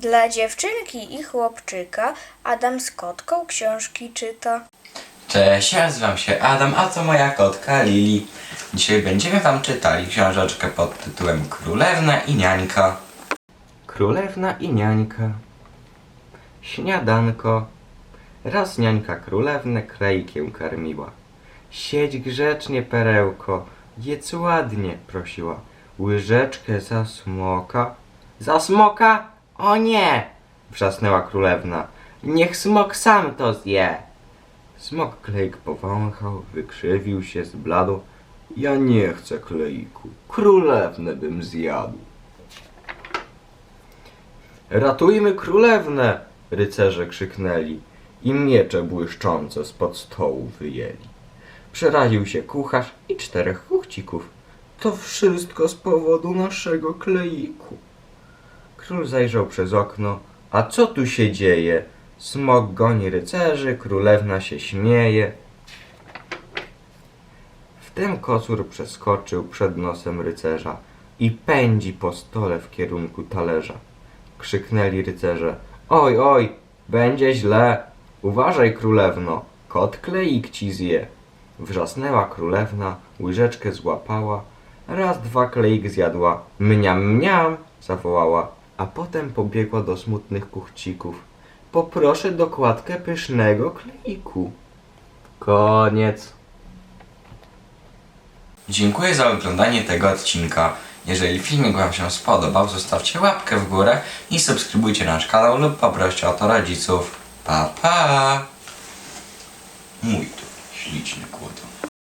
Dla dziewczynki i chłopczyka Adam z kotką książki czyta. Cześć, nazywam się Adam, a to moja kotka Lili. Dzisiaj będziemy wam czytali książeczkę pod tytułem Królewna i Niańka. Królewna i Niańka Śniadanko Raz niańka królewnę krajkiem karmiła. Siedź grzecznie, perełko, jedz ładnie, prosiła. Łyżeczkę za smoka. Za smoka? O nie! Wrzasnęła królewna. Niech smok sam to zje. Smok klejk powąchał, wykrzywił się, zbladł. Ja nie chcę klejku, królewnę bym zjadł. Ratujmy królewnę! Rycerze krzyknęli i miecze błyszczące spod stołu wyjęli. Przeraził się kucharz i czterech kuchcików. To wszystko z powodu naszego kleiku. Król zajrzał przez okno. A co tu się dzieje? Smok goni rycerzy, królewna się śmieje. Wtem kocur przeskoczył przed nosem rycerza i pędzi po stole w kierunku talerza. Krzyknęli rycerze. Oj, oj, będzie źle. Uważaj, królewno, kot kleik ci zje. Wrzasnęła królewna, łyżeczkę złapała. Raz, dwa kleik zjadła. Mniam, mniam, zawołała. A potem pobiegła do smutnych kuchcików. Poproszę dokładkę pysznego kleiku. Koniec. Dziękuję za oglądanie tego odcinka. Jeżeli filmik Wam się spodobał, zostawcie łapkę w górę i subskrybujcie nasz kanał lub poproście o to rodziców. Pa pa! Mój to śliczny kłod.